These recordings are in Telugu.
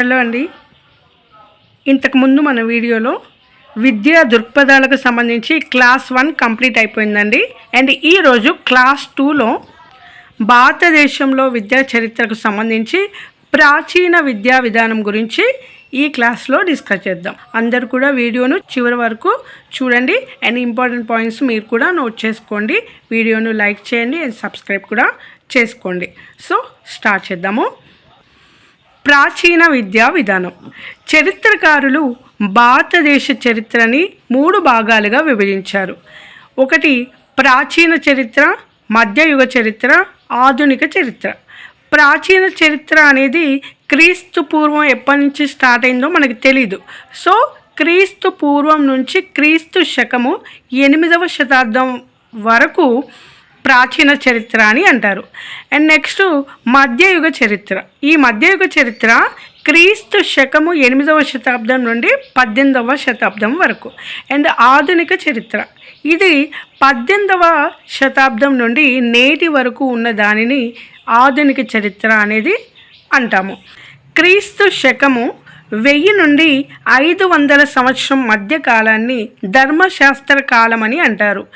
హలో అండి. ఇంతకుముందు మన వీడియోలో విద్యా దృక్పథాలకు సంబంధించి క్లాస్ వన్ కంప్లీట్ అయిపోయిందండి. అండ్ ఈరోజు క్లాస్ టూలో భారతదేశంలో విద్యా చరిత్రకు సంబంధించి ప్రాచీన విద్యా విధానం గురించి ఈ క్లాస్లో డిస్కస్ చేద్దాం. అందరు కూడా వీడియోను చివరి వరకు చూడండి. అండ్ ఇంపార్టెంట్ పాయింట్స్ మీరు కూడా నోట్ చేసుకోండి. వీడియోను లైక్ చేయండి. అండ్ సబ్స్క్రైబ్ కూడా చేసుకోండి. సో స్టార్ట్ చేద్దాము. ప్రాచీన విద్యా విధానం. చరిత్రకారులు భారతదేశ చరిత్రని మూడు భాగాలుగా విభజించారు. ఒకటి ప్రాచీన చరిత్ర మధ్యయుగ చరిత్ర ఆధునిక చరిత్ర. ప్రాచీన చరిత్ర అనేది క్రీస్తు పూర్వం ఎప్పటి నుంచి స్టార్ట్ అయిందో మనకు తెలీదు. సో క్రీస్తు పూర్వం నుంచి క్రీస్తు శకము ఎనిమిదవ శతాబ్దం వరకు ప్రాచీన చరిత్ర అని అంటారు. అండ్ నెక్స్ట్ మధ్యయుగ చరిత్ర. ఈ మధ్యయుగ చరిత్ర క్రీస్తు శకము ఎనిమిదవ శతాబ్దం నుండి పద్దెనిమిదవ శతాబ్దం వరకు. అండ్ ఆధునిక చరిత్ర. ఇది పద్దెనిమిదవ శతాబ్దం నుండి నేటి వరకు ఉన్న దానిని ఆధునిక చరిత్ర అనేది అంటాము. క్రీస్తు శకము వెయ్యి నుండి ఐదు వందల సంవత్సరం మధ్య కాలాన్ని ధర్మశాస్త్ర కాలం అని అంటారు.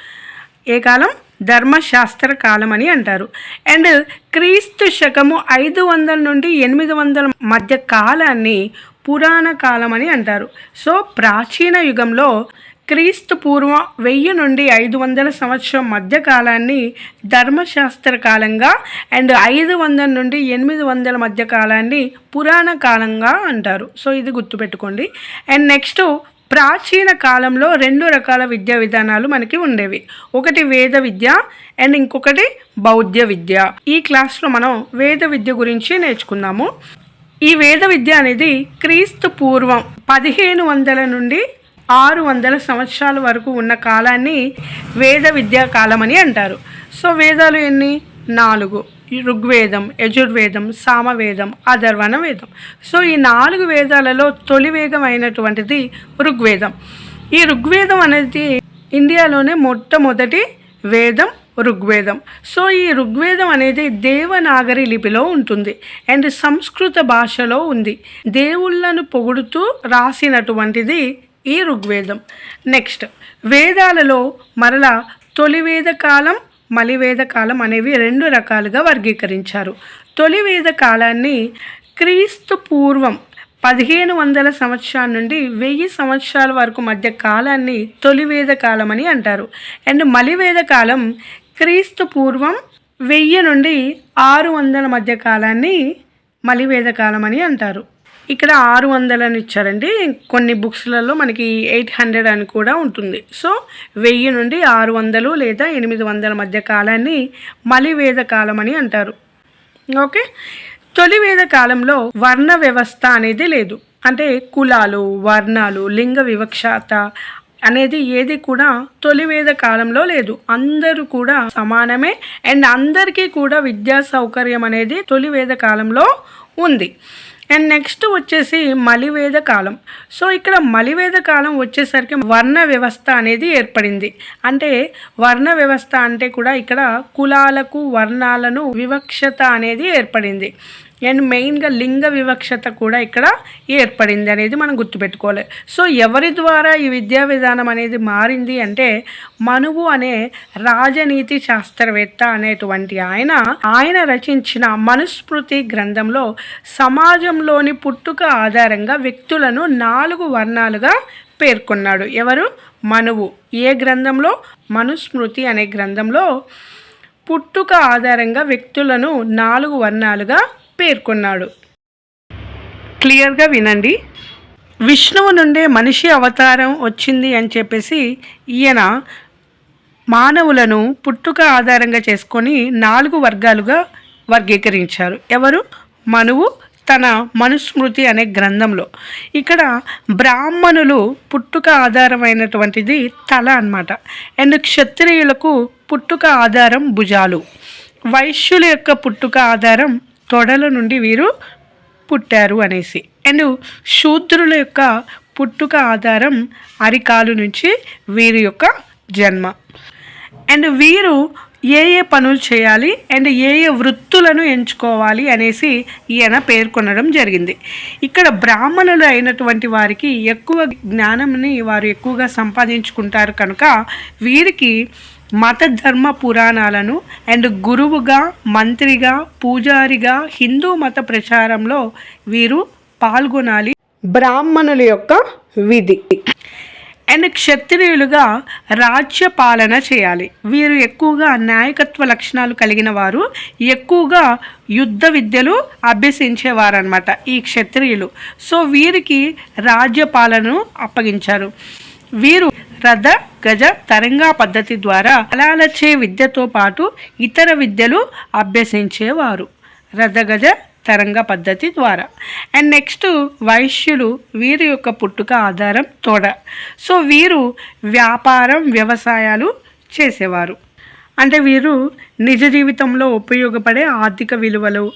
ఏ కాలం? ధర్మశాస్త్ర కాలం అని అంటారు. అండ్ క్రీస్తు శకము ఐదు వందల నుండి ఎనిమిది వందల మధ్య కాలాన్ని పురాణ కాలం అని అంటారు. సో ప్రాచీన యుగంలో క్రీస్తు పూర్వం వెయ్యి నుండి ఐదు వందల సంవత్సరం మధ్య కాలాన్ని ధర్మశాస్త్ర కాలంగా అండ్ ఐదు వందల నుండి ఎనిమిది వందల మధ్య కాలాన్ని పురాణ కాలంగా అంటారు. సో ఇది గుర్తుపెట్టుకోండి. అండ్ నెక్స్ట్ ప్రాచీన కాలంలో రెండు రకాల విద్యా విధానాలు మనకి ఉండేవి. ఒకటి వేద విద్య అండ్ ఇంకొకటి బౌద్ధ విద్య. ఈ క్లాస్లో మనం వేద విద్య గురించి నేర్చుకుందాము. ఈ వేద విద్య అనేది క్రీస్తు పూర్వం పదిహేను వందల నుండి ఆరు వందల సంవత్సరాల వరకు ఉన్న కాలాన్ని వేద విద్యా కాలం అని అంటారు. సో వేదాలు ఎన్ని? నాలుగు. ఋగ్వేదం యజుర్వేదం సామవేదం అధర్వణ వేదం సో ఈ నాలుగు వేదాలలో తొలి వేదం అయినటువంటిది ఋగ్వేదం. ఈ ఋగ్వేదం అనేది ఇండియాలోనే మొట్టమొదటి వేదం ఋగ్వేదం. సో ఈ ఋగ్వేదం అనేది దేవనాగరి లిపిలో ఉంటుంది. అండ్ సంస్కృత భాషలో ఉంది. దేవుళ్ళను పొగుడుతూ రాసినటువంటిది ఈ ఋగ్వేదం. నెక్స్ట్ వేదాలలో మరలా తొలి వేద కాలం మలివేద కాలం అనేవి రెండు రకాలుగా వర్గీకరించారు. తొలి వేద కాలాన్ని క్రీస్తు పూర్వం పదిహేను వందల సంవత్సరాల నుండి వెయ్యి సంవత్సరాల వరకు మధ్య కాలాన్ని తొలివేద కాలం అని అంటారు. అండ్ మలివేద కాలం క్రీస్తు పూర్వం వెయ్యి నుండి ఆరు వందల మధ్య కాలాన్ని మలివేద కాలం అని అంటారు. ఇక్కడ ఆరు వందలని ఇచ్చారండి. కొన్ని బుక్స్లలో మనకి ఎయిట్ హండ్రెడ్ అని కూడా ఉంటుంది. సో వెయ్యి నుండి ఆరు వందలు లేదా ఎనిమిది వందల మధ్య కాలాన్ని మలివేద కాలం అని అంటారు. ఓకే? తొలి వేద కాలంలో వర్ణ వ్యవస్థ అనేది లేదు. అంటే కులాలు వర్ణాలు లింగ వివక్షత అనేది ఏది కూడా తొలి వేద కాలంలో లేదు. అందరూ కూడా సమానమే. అండ్ అందరికీ కూడా విద్యా సౌకర్యం అనేది తొలి వేద కాలంలో ఉంది. అండ్ నెక్స్ట్ వచ్చేసి మలివేద కాలం. సో ఇక్కడ మలివేద కాలం వచ్చేసరికి వర్ణ వ్యవస్థ అనేది ఏర్పడింది. అంటే వర్ణ వ్యవస్థ అంటే కూడా ఇక్కడ కులాలకు వర్ణాలను వివక్షత అనేది ఏర్పడింది. అండ్ మెయిన్గా లింగ వివక్షత కూడా ఇక్కడ ఏర్పడింది అనేది మనం గుర్తుపెట్టుకోవాలి. సో ఎవరి ద్వారా ఈ విద్యా విధానం అనేది మారింది అంటే మనువు అనే రాజనీతి శాస్త్రవేత్త అనేటువంటి ఆయన ఆయన రచించిన మనుస్మృతి గ్రంథంలో సమాజంలోని పుట్టుక ఆధారంగా వ్యక్తులను నాలుగు వర్ణాలుగా పేర్కొన్నాడు. ఎవరు? మనువు. ఏ గ్రంథంలో? మనుస్మృతి అనే గ్రంథంలో పుట్టుక ఆధారంగా వ్యక్తులను నాలుగు వర్ణాలుగా పేర్కొన్నాడు. క్లియర్గా వినండి. విష్ణువు నుండే మనిషి అవతారం వచ్చింది అని చెప్పేసి ఈయన మానవులను పుట్టుక ఆధారంగా చేసుకొని నాలుగు వర్గాలుగా వర్గీకరించారు. ఎవరు? మనువు తన మనుస్మృతి అనే గ్రంథంలో. ఇక్కడ బ్రాహ్మణులు పుట్టుక ఆధారమైనటువంటిది తల అనమాట అండ్ క్షత్రియులకు పుట్టుక ఆధారం భుజాలు. వైశ్యుల యొక్క పుట్టుక ఆధారం తొడల నుండి వీరు పుట్టారు అనేసి. అండ్ శూద్రుల యొక్క పుట్టుక ఆధారం అరికాలు నుంచి వీరి యొక్క జన్మ. అండ్ వీరు ఏ ఏ పనులు చేయాలి అండ్ ఏ ఏ వృత్తులను ఎంచుకోవాలి అనేసి ఈయన పేర్కొనడం జరిగింది. ఇక్కడ బ్రాహ్మణులు అయినటువంటి వారికి ఎక్కువ జ్ఞానంని వారు ఎక్కువగా సంపాదించుకుంటారు కనుక వీరికి మత ధర్మ పురాణాలను అండ్ గురువుగా మంత్రిగా పూజారిగా హిందూ మత ప్రచారంలో వీరు పాల్గొనాలి. బ్రాహ్మణుల యొక్క విధి. అండ్ క్షత్రియులుగా రాజ్య పాలన చేయాలి. వీరు ఎక్కువగా నాయకత్వ లక్షణాలు కలిగిన వారు ఎక్కువగా యుద్ధ విద్యలు అభ్యసించేవారనమాట ఈ క్షత్రియులు. సో వీరికి రాజ్య పాలనను అప్పగించారు. వీరు రథ గజ తరంగా పద్ధతి ద్వారా కళాలచే విద్యతో పాటు ఇతర విద్యలు అభ్యసించేవారు. రథగజ తరంగ పద్ధతి ద్వారా. అండ్ నెక్స్ట్ వైశ్యులు వీరి యొక్క పుట్టుక ఆధారం తోడ. సో వీరు వ్యాపారం వ్యవసాయాలు చేసేవారు. అంటే వీరు నిజ జీవితంలో ఉపయోగపడే ఆర్థిక విలువలు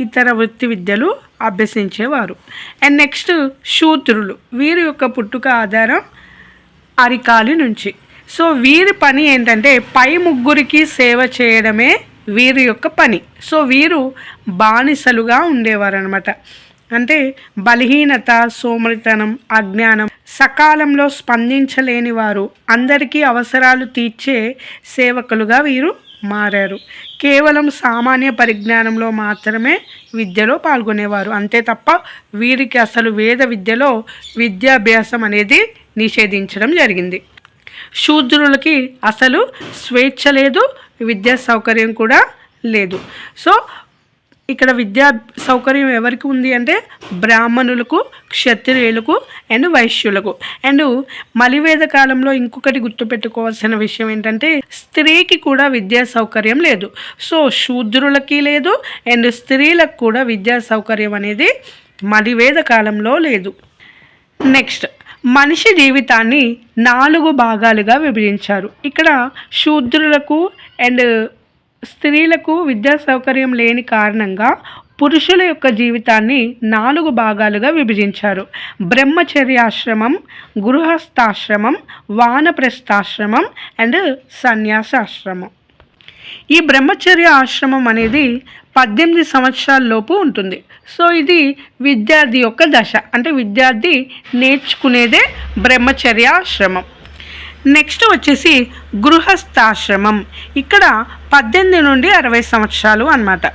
ఇతర వృత్తి విద్యలు అభ్యసించేవారు. అండ్ నెక్స్ట్ శూద్రులు. వీరి యొక్క పుట్టుక ఆధారం అరికాలి నుంచి. సో వీరి పని ఏంటంటే పై ముగ్గురికి సేవ చేయడమే వీరి యొక్క పని. సో వీరు బానిసలుగా ఉండేవారు అనమాట అంటే బలహీనత సోమరితనం అజ్ఞానం సకాలంలో స్పందించలేని వారు అందరికీ అవసరాలు తీర్చే సేవకులుగా వీరు మారారు. కేవలం సామాన్య పరిజ్ఞానంలో మాత్రమే విద్యలో పాల్గొనేవారు. అంతే తప్ప వీరికి అసలు వేద విద్యలో విద్యాభ్యాసం అనేది నిషేధించడం జరిగింది. శూద్రులకి అసలు స్వేచ్ఛ లేదు విద్యా సౌకర్యం కూడా లేదు. సో ఇక్కడ విద్యా సౌకర్యం ఎవరికి ఉంది అంటే బ్రాహ్మణులకు క్షత్రియులకు అండ్ వైశ్యులకు. అండ్ మలివేద కాలంలో ఇంకొకటి గుర్తుపెట్టుకోవాల్సిన విషయం ఏంటంటే స్త్రీకి కూడా విద్యా సౌకర్యం లేదు. సో శూద్రులకి లేదు అండ్ స్త్రీలకు కూడా విద్యా సౌకర్యం అనేది మలివేద కాలంలో లేదు. నెక్స్ట్ మనిషి జీవితాన్ని నాలుగు భాగాలుగా విభజించారు. ఇక్కడ శూద్రులకు అండ్ స్త్రీలకు విద్యా సౌకర్యం లేని కారణంగా పురుషుల యొక్క జీవితాన్ని నాలుగు భాగాలుగా విభజించారు. బ్రహ్మచర్యాశ్రమం గృహస్థాశ్రమం వానప్రస్థాశ్రమం అండ్ సన్యాసాశ్రమం. ఈ బ్రహ్మచర్య ఆశ్రమం అనేది పద్దెనిమిది సంవత్సరాల లోపు ఉంటుంది. సో ఇది విద్యార్థి యొక్క దశ. అంటే విద్యార్థి నేర్చుకునేదే బ్రహ్మచర్య ఆశ్రమం. నెక్స్ట్ వచ్చేసి గృహస్థాశ్రమం. ఇక్కడ పద్దెనిమిది నుండి అరవై సంవత్సరాలు అన్నమాట.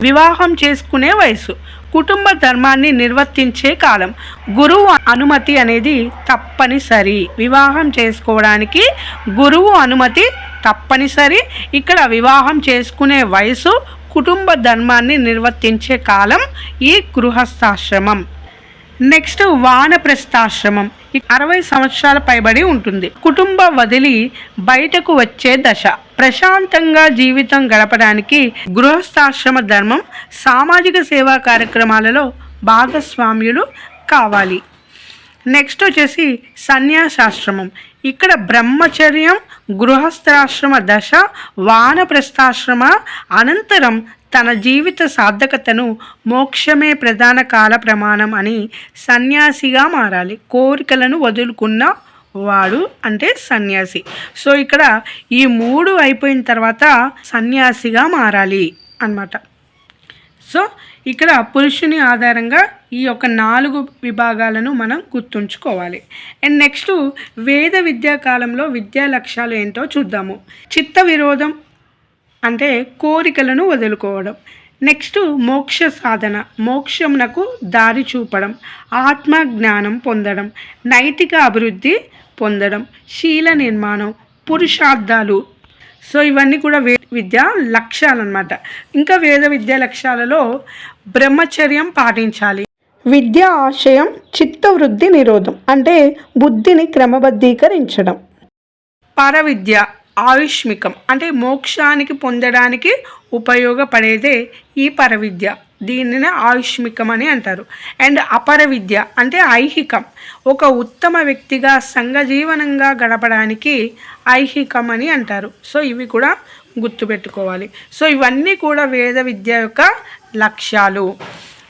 వివాహం చేసుకునే వయసు. కుటుంబ ధర్మాన్ని నిర్వర్తించే కాలం. గురువు అనుమతి అనేది తప్పనిసరి. వివాహం చేసుకోవడానికి గురువు అనుమతి తప్పనిసరి. ఇక్కడ వివాహం చేసుకునే వయసు కుటుంబ ధర్మాన్ని నిర్వర్తించే కాలం ఈ గృహస్థాశ్రమం. నెక్స్ట్ వానప్రస్థాశ్రమం. అరవై సంవత్సరాల పైబడి ఉంటుంది. కుటుంబ వదిలి బయటకు వచ్చే దశ. ప్రశాంతంగా జీవితం గడపడానికి గృహస్థాశ్రమ ధర్మం సామాజిక సేవా కార్యక్రమాలలో భాగస్వామ్యులు కావాలి. నెక్స్ట్ వచ్చేసి సన్యాసాశ్రమం. ఇక్కడ బ్రహ్మచర్యం గృహస్థాశ్రమ దశ వానప్రస్థాశ్రమ అనంతరం తన జీవిత సార్థకతను మోక్షమే ప్రధాన కాల ప్రమాణం అని సన్యాసిగా మారాలి. కోరికలను వదులుకున్న వాడు అంటే సన్యాసి. సో ఇక్కడ ఈ మూడు అయిపోయిన తర్వాత సన్యాసిగా మారాలి అన్నమాట. సో ఇక్కడ పురుషుని ఆధారంగా ఈ యొక్క నాలుగు విభాగాలను మనం గుర్తుంచుకోవాలి. అండ్ నెక్స్ట్ వేద విద్యా కాలంలో విద్యా లక్ష్యాలు ఏంటో చూద్దాము. చిత్త విరోధం అంటే కోరికలను వదులుకోవడం. నెక్స్ట్ మోక్ష సాధన. మోక్షమునకు దారి చూపడం. ఆత్మ జ్ఞానం పొందడం. నైతిక అభివృద్ధి పొందడం. శీల నిర్మాణం. పురుషార్థాలు. సో ఇవన్నీ కూడా వే విద్య లక్ష్యాలు అనమాట ఇంకా వేద విద్యా లక్ష్యాలలో బ్రహ్మచర్యం పాటించాలి. విద్యా ఆశయం చిత్తవృద్ధి నిరోధం. అంటే బుద్ధిని క్రమబద్ధీకరించడం. పరవిద్య. ఆయుష్మికం అంటే మోక్షానికి పొందడానికి ఉపయోగపడేదే ఈ పరవిద్య. దీనిని ఆయుష్మికం అని అంటారు. అండ్ అపర విద్య అంటే ఐహికం. ఒక ఉత్తమ వ్యక్తిగా సంఘజీవనంగా గడపడానికి ఐహికం అని అంటారు. సో ఇవి కూడా గుర్తుపెట్టుకోవాలి. సో ఇవన్నీ కూడా వేద విద్య యొక్క లక్ష్యాలు.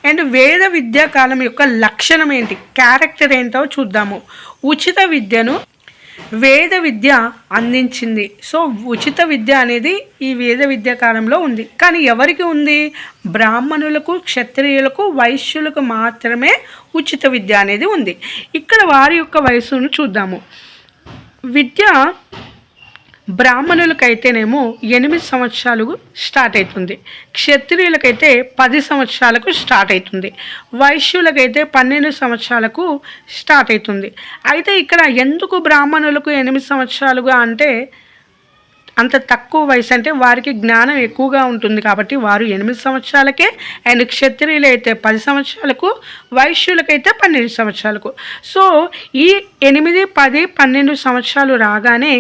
అండ్ వేద విద్యా కాలం యొక్క లక్షణం ఏంటి? క్యారెక్టర్ ఏంటో చూద్దాము. ఉచిత విద్యను వేద విద్య అందించింది. సో ఉచిత విద్య అనేది ఈ వేద విద్య కాలంలో ఉంది. కానీ ఎవరికి ఉంది? బ్రాహ్మణులకు క్షత్రియులకు వైశ్యులకు మాత్రమే ఉచిత విద్య అనేది ఉంది. ఇక్కడ వారి యొక్క వయసును చూద్దాము. విద్య బ్రాహ్మణులకైతేనేమో ఎనిమిది సంవత్సరాలు స్టార్ట్ అవుతుంది క్షత్రియులకైతే పది సంవత్సరాలకు స్టార్ట్ అవుతుంది వైశ్యులకైతే పన్నెండు సంవత్సరాలకు స్టార్ట్ అవుతుంది అయితే ఇక్కడ ఎందుకు బ్రాహ్మణులకు ఎనిమిది సంవత్సరాలుగా అంటే అంత తక్కువ వయసు అంటే వారికి జ్ఞానం ఎక్కువగా ఉంటుంది కాబట్టి వారు ఎనిమిది సంవత్సరాలకే అండ్ క్షత్రియులు అయితే పది సంవత్సరాలకు వైశ్యులకైతే పన్నెండు సంవత్సరాలకు. సో ఈ ఎనిమిది పది పన్నెండు సంవత్సరాలు రాగానే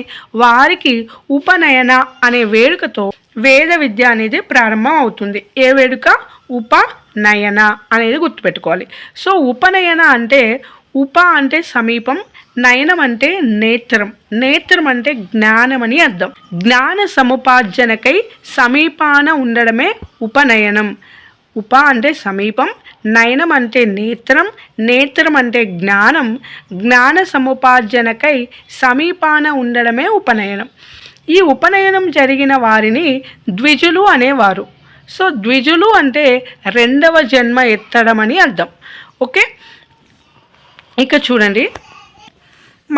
వారికి ఉపనయన అనే వేడుకతో వేద విద్య అనేది ప్రారంభం అవుతుంది. ఏ వేడుక? ఉపనయన అనేది గుర్తుపెట్టుకోవాలి. సో ఉపనయన అంటే ఉప అంటే సమీపం నయనం అంటే నేత్రం. నేత్రం అంటే జ్ఞానం అని అర్థం. జ్ఞాన సముపార్జనకై సమీపాన ఉండడమే ఉపనయనం. ఉప అంటే సమీపం నయనం అంటే నేత్రం నేత్రం అంటే జ్ఞానం. జ్ఞాన సముపార్జనకై సమీపాన ఉండడమే ఉపనయనం. ఈ ఉపనయనం జరిగిన వారిని ద్విజులు అనేవారు. సో ద్విజులు అంటే రెండవ జన్మ ఎత్తడం అని అర్థం. ఓకే? ఇక చూడండి.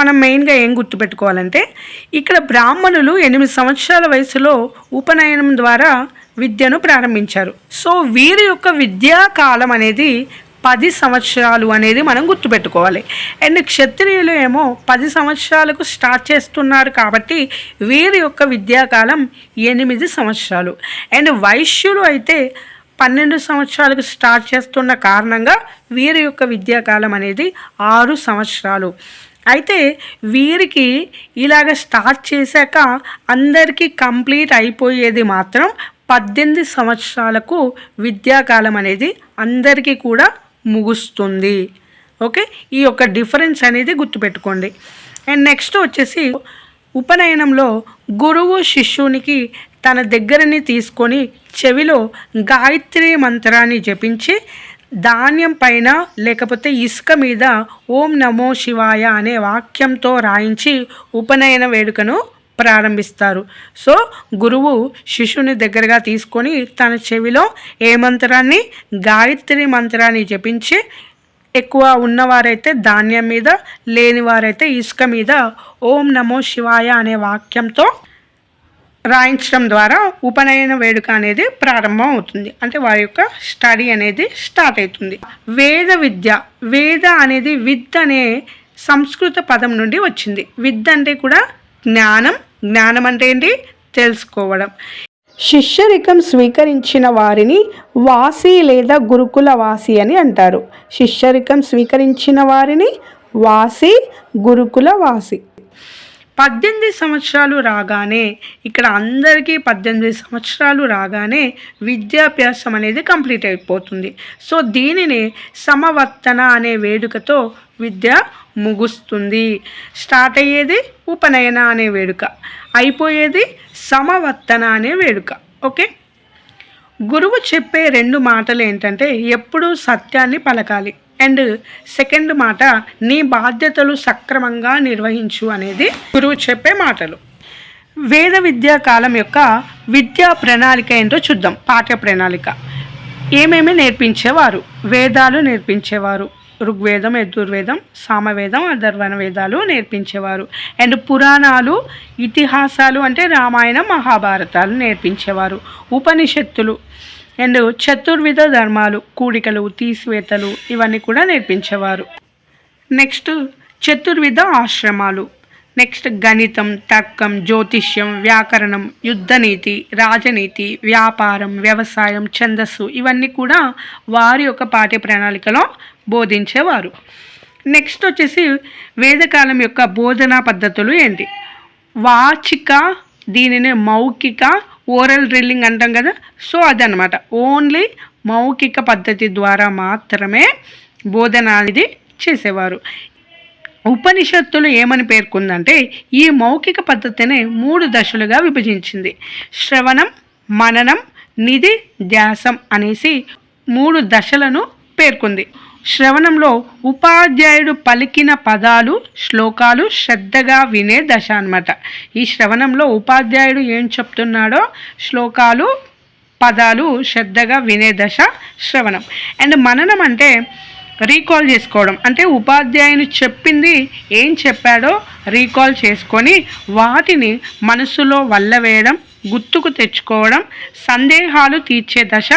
మనం మెయిన్గా ఏం గుర్తుపెట్టుకోవాలంటే ఇక్కడ బ్రాహ్మణులు ఎనిమిది సంవత్సరాల వయసులో ఉపనయనం ద్వారా విద్యను ప్రారంభించారు. సో వీరి యొక్క విద్యా కాలం అనేది పది సంవత్సరాలు అనేది మనం గుర్తుపెట్టుకోవాలి. అండ్ క్షత్రియులు ఏమో పది సంవత్సరాలకు స్టార్ట్ చేస్తున్నారు కాబట్టి వీరి యొక్క విద్యాకాలం ఎనిమిది సంవత్సరాలు. అండ్ వైశ్యులు అయితే పన్నెండు సంవత్సరాలకు స్టార్ట్ చేస్తున్న కారణంగా వీరి యొక్క విద్యాకాలం అనేది ఆరు సంవత్సరాలు. అయితే వీరికి ఇలాగ స్టార్ట్ చేశాక అందరికీ కంప్లీట్ అయిపోయేది మాత్రం పద్దెనిమిది సంవత్సరాలకు విద్యాకాలం అనేది అందరికీ కూడా ముగుస్తుంది. ఓకే? ఈ యొక్క డిఫరెన్స్ అనేది గుర్తుపెట్టుకోండి. అండ్ నెక్స్ట్ వచ్చేసి ఉపనయనంలో గురువు శిష్యునికి తన దగ్గరని తీసుకొని చెవిలో గాయత్రి మంత్రాన్ని జపించి ధాన్యం పైన లేకపోతే ఇసుక మీద ఓం నమో శివాయ అనే వాక్యంతో రాయించి ఉపనయన వేడుకను ప్రారంభిస్తారు. సో గురువు శిష్యుని దగ్గరగా తీసుకొని తన చెవిలో ఏ మంత్రాన్ని గాయత్రి మంత్రాన్ని జపించి ఎక్కువ ఉన్నవారైతే ధాన్యం మీద లేనివారైతే ఇసుక మీద ఓం నమో శివాయ అనే వాక్యంతో రాయించడం ద్వారా ఉపనయన వేడుక అనేది ప్రారంభం అవుతుంది. అంటే వారి యొక్క స్టడీ అనేది స్టార్ట్ అవుతుంది. వేద విద్య వేద అనేది విద్ అనే సంస్కృత పదం నుండి వచ్చింది. విద్ అంటే కూడా జ్ఞానం జ్ఞానం అంటే ఏంటి? తెలుసుకోవడం. శిష్యరికం స్వీకరించిన వారిని వాసి లేదా గురుకుల వాసి అని అంటారు. శిష్యరికం స్వీకరించిన వారిని వాసి గురుకుల వాసి. పద్దెనిమిది సంవత్సరాలు రాగానే ఇక్కడ అందరికీ పద్దెనిమిది సంవత్సరాలు రాగానే విద్యాభ్యాసం అనేది కంప్లీట్ అయిపోతుంది. సో దీనిని సమవర్తన అనే వేడుకతో విద్య ముగుస్తుంది. స్టార్ట్ అయ్యేది ఉపనయన అనే వేడుక అయిపోయేది సమవర్తన అనే వేడుక. ఓకే? గురువు చెప్పే రెండు మాటలు ఏంటంటే ఎప్పుడూ సత్యాన్ని పలకాలి. అండ్ సెకండ్ మాట నీ బాధ్యతలు సక్రమంగా నిర్వహించు అనేది గురువు చెప్పే మాటలు. వేద విద్యా కాలం యొక్క విద్యా ప్రణాళిక ఏంటో చూద్దాం పాఠ్య ప్రణాళిక. ఏమేమి నేర్పించేవారు? వేదాలు నేర్పించేవారు. ఋగ్వేదం యజుర్వేదం సామవేదం అధర్వణ వేదాలు నేర్పించేవారు. అండ్ పురాణాలు ఇతిహాసాలు అంటే రామాయణం మహాభారతాలు నేర్పించేవారు. ఉపనిషత్తులు. అండ్ చతుర్విధ ధర్మాలు కూడికలు తీసివేతలు ఇవన్నీ కూడా నేర్పించేవారు. నెక్స్ట్ చతుర్విధ ఆశ్రమాలు. నెక్స్ట్ గణితం తర్కం జ్యోతిష్యం వ్యాకరణం యుద్ధనీతి రాజనీతి వ్యాపారం వ్యవసాయం ఛందస్సు ఇవన్నీ కూడా వారి యొక్క పాఠ్య ప్రణాళికలో బోధించేవారు. నెక్స్ట్ వచ్చేసి వేదకాలం యొక్క బోధనా పద్ధతులు ఏంటి? వాచిక దీనిని మౌఖిక ఓరల్ డ్రిల్లింగ్ అంటాం కదా. సో అదనమాట ఓన్లీ మౌఖిక పద్ధతి ద్వారా మాత్రమే బోధన అనేది చేసేవారు. ఉపనిషత్తులు ఏమని పేర్కొందంటే ఈ మౌఖిక పద్ధతిని మూడు దశలుగా విభజించింది. శ్రవణం మననం నిధి ధ్యాసం అనేసి మూడు దశలను పేర్కొంది. శ్రవణంలో ఉపాధ్యాయుడు పలికిన పదాలు శ్లోకాలు శ్రద్ధగా వినే దశ అన్నమాట. ఈ శ్రవణంలో ఉపాధ్యాయుడు ఏం చెప్తున్నాడో శ్లోకాలు పదాలు శ్రద్ధగా వినే దశ శ్రవణం. అండ్ మననం అంటే రీకాల్ చేసుకోవడం. అంటే ఉపాధ్యాయుని చెప్పింది ఏం చెప్పాడో రీకాల్ చేసుకొని వాటిని మనసులో వల్లవేయడం గుర్తుకు తెచ్చుకోవడం సందేహాలు తీర్చే దశ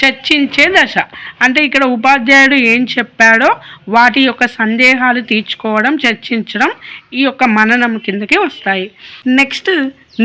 చర్చించే దశ. అంటే ఇక్కడ ఉపాధ్యాయుడు ఏం చెప్పాడో వాటి యొక్క సందేహాలు తీర్చుకోవడం చర్చించడం ఈ యొక్క మననం కిందకి వస్తాయి. నెక్స్ట్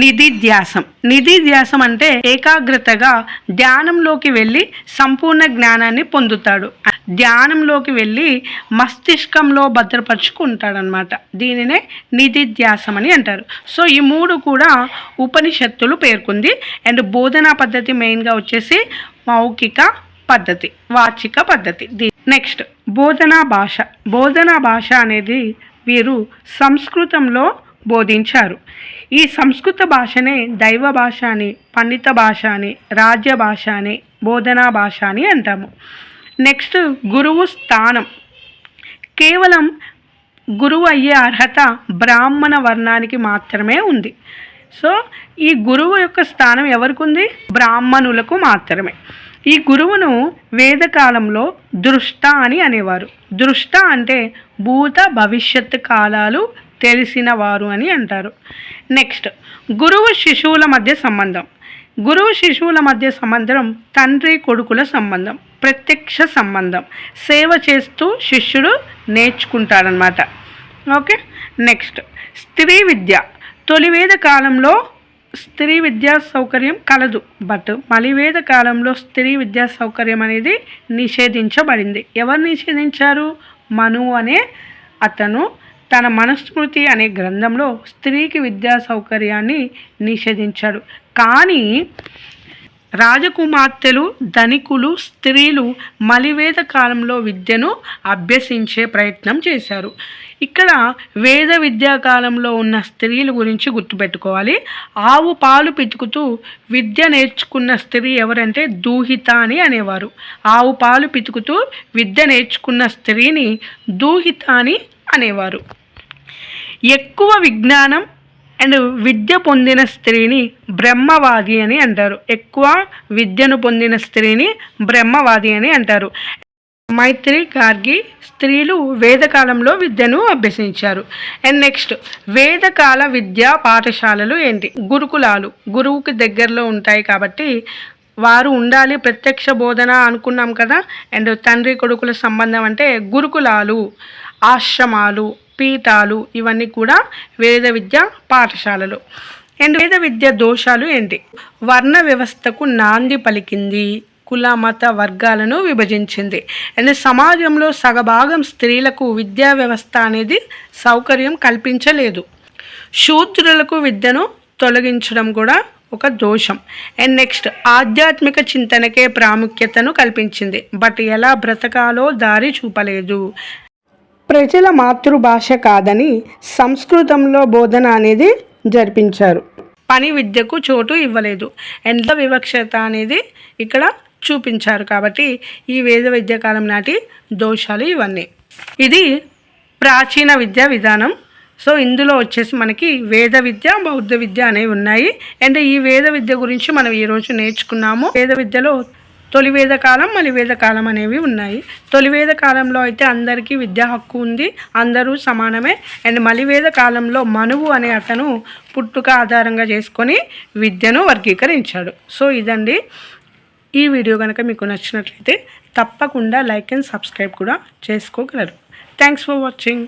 నిధిధ్యాసం. నిధిధ్యాసం అంటే ఏకాగ్రతగా ధ్యానంలోకి వెళ్ళి సంపూర్ణ జ్ఞానాన్ని పొందుతాడు. ధ్యానంలోకి వెళ్ళి మస్తిష్కంలో భద్రపరుచుకుంటాడనమాట దీనినే నిధిధ్యాసం అని అంటారు. సో ఈ మూడు కూడా ఉపనిషత్తులు పేర్కొంది. అండ్ బోధనా పద్ధతి మెయిన్గా వచ్చేసి మౌఖిక పద్ధతి వాచిక పద్ధతి. నెక్స్ట్ బోధనా భాష. బోధనా భాష అనేది వీరు సంస్కృతంలో బోధించారు. ఈ సంస్కృత భాషనే దైవ భాష అని పండిత భాష అని రాజ్య భాష అని బోధనా భాష అని అంటాము. నెక్స్ట్ గురువు స్థానం. కేవలం గురువు అయ్యే అర్హత బ్రాహ్మణ వర్ణానికి మాత్రమే ఉంది. సో ఈ గురువు యొక్క స్థానం ఎవరికి ఉంది బ్రాహ్మణులకు మాత్రమే. ఈ గురువును వేదకాలంలో దృష్ట అని అనేవారు. దృష్ట అంటే భూత భవిష్యత్ కాలాలు తెలిసిన వారు అని అంటారు. నెక్స్ట్ గురువు శిశువుల మధ్య సంబంధం. గురువు శిశువుల మధ్య సంబంధం తండ్రి కొడుకుల సంబంధం ప్రత్యక్ష సంబంధం సేవ చేస్తూ శిష్యుడు నేర్చుకుంటాడనమాట ఓకే? నెక్స్ట్ స్త్రీ విద్య. తొలివేద కాలంలో స్త్రీ విద్యా సౌకర్యం కలదు. బట్ మలివేద కాలంలో స్త్రీ విద్యా సౌకర్యం అనేది నిషేధించబడింది. ఎవరు నిషేధించారు? మను అనే అతను తన మనస్మృతి అనే గ్రంథంలో స్త్రీకి విద్యా సౌకర్యాన్ని నిషేధించాడు. కానీ రాజకుమార్తెలు ధనికులు స్త్రీలు మలివేద కాలంలో విద్యను అభ్యసించే ప్రయత్నం చేశారు. ఇక్కడ వేద విద్యా కాలంలో ఉన్న స్త్రీల గురించి గుర్తుపెట్టుకోవాలి. ఆవు పాలు పితుకుతూ విద్య నేర్చుకున్న స్త్రీ ఎవరంటే దూహిత అని అనేవారు. ఆవు పాలు పితుకుతూ విద్య నేర్చుకున్న స్త్రీని దూహిత అని అనేవారు. ఎక్కువ విజ్ఞానం అండ్ విద్య పొందిన స్త్రీని బ్రహ్మవాది అని అంటారు. ఎక్కువ విద్యను పొందిన స్త్రీని బ్రహ్మవాది అని అంటారు. మైత్రి గార్గి స్త్రీలు వేదకాలంలో విద్యను అభ్యసించారు. అండ్ నెక్స్ట్ వేదకాల విద్యా పాఠశాలలు ఏంటి? గురుకులాలు గురువుకి దగ్గరలో ఉంటాయి కాబట్టి వారు ఉండాలి ప్రత్యక్ష బోధన అనుకున్నాం కదా? అండ్ తండ్రి కొడుకుల సంబంధం అంటే గురుకులాలు ఆశ్రమాలు పీఠాలు ఇవన్నీ కూడా వేద విద్య పాఠశాలలు. అండ్ వేద విద్య దోషాలు ఏంటి? వర్ణ వ్యవస్థకు నాంది పలికింది కుల మత వర్గాలను విభజించింది. అండ్ సమాజంలో సగభాగం స్త్రీలకు విద్యా వ్యవస్థ అనేది సౌకర్యం కల్పించలేదు. శూద్రులకు విద్యను తొలగించడం కూడా ఒక దోషం. అండ్ నెక్స్ట్ ఆధ్యాత్మిక చింతనకే ప్రాముఖ్యతను కల్పించింది. బట్ ఎలా బ్రతకాలో దారి చూపలేదు. ప్రజల మాతృభాష కాదని సంస్కృతంలో బోధన అనేది జరిపించారు. పని విద్యకు చోటు ఇవ్వలేదు. ఎంత వివక్షత అనేది ఇక్కడ చూపించారు కాబట్టి ఈ వేద విద్య కాలం నాటి దోషాలు ఇవన్నీ. ఇది ప్రాచీన విద్యా విధానం. సో ఇందులో వచ్చేసి మనకి వేద విద్య బౌద్ధ విద్య అనేవి ఉన్నాయి. అండ్ ఈ వేద విద్య గురించి మనం ఈరోజు నేర్చుకున్నాము. వేద విద్యలో తొలివేద కాలం మలివేద కాలం అనేవి ఉన్నాయి. తొలివేద కాలంలో అయితే అందరికీ విద్యా హక్కు ఉంది అందరూ సమానమే. అండ్ మలివేద కాలంలో మనువు అనే అతను పుట్టుక ఆధారంగా చేసుకొని విద్యను వర్గీకరించాడు. సో ఇదండి. ఈ వీడియో కనుక మీకు నచ్చినట్లయితే తప్పకుండా లైక్ అండ్ సబ్స్క్రైబ్ కూడా చేసుకోగలరు. Thanks for watching.